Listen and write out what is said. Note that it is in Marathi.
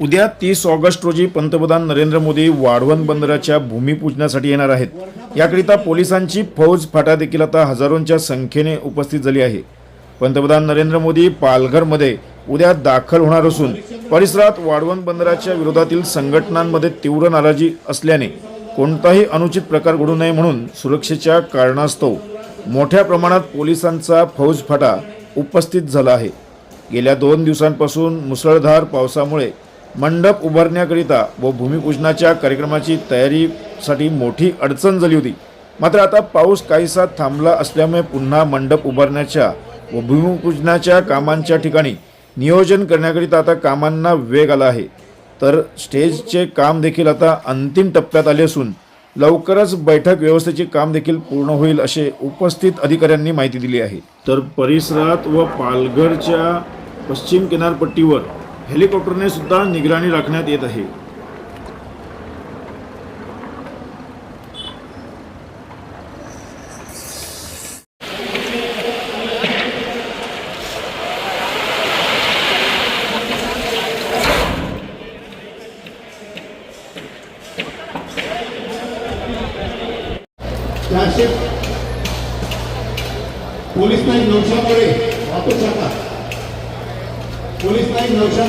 उद्या तीस ऑगस्ट रोजी पंतप्रधान नरेंद्र मोदी वाढवण बंदराच्या भूमिपूजनासाठी येणार आहेत. याकरिता पोलिसांची फौज फाटा देखील आता हजारोंच्या संख्येने उपस्थित झाली आहे. पंतप्रधान नरेंद्र मोदी पालघरमध्ये उद्या दाखल होणार असून परिसरात वाढवण बंदराच्या विरोधातील संघटनांमध्ये तीव्र नाराजी असल्याने कोणताही अनुचित प्रकार घडू नये म्हणून सुरक्षेच्या कारणास्तव मोठ्या प्रमाणात पोलिसांचा फौज फाटा उपस्थित झाला आहे. गेल्या दोन दिवसांपासून मुसळधार पावसामुळे मंडप उभारण्याकरिता व भूमिपूजनाच्या कार्यक्रमाची तयारीसाठी मोठी अडचण झाली होती. मात्र आता पाऊस काहीसा थांबला असल्यामुळे पुन्हा मंडप उभारण्याच्या व भूमिपूजनाच्या कामांच्या ठिकाणी नियोजन करण्याकरिता आता कामांना वेग आला आहे. तर स्टेजचे काम देखील आता अंतिम टप्प्यात आले असून लवकरच बैठक व्यवस्थेचे काम देखील पूर्ण होईल असे उपस्थित अधिकाऱ्यांनी माहिती दिली आहे. तर परिसरात व पालघरच्या पश्चिम किनारपट्टीवर हेलिकॉप्टरने सुद्धा निगराणी राखण्यात येत आहे. पोलीस नाही नवशा वाहतूक वापस पोलीस नाईक नवशा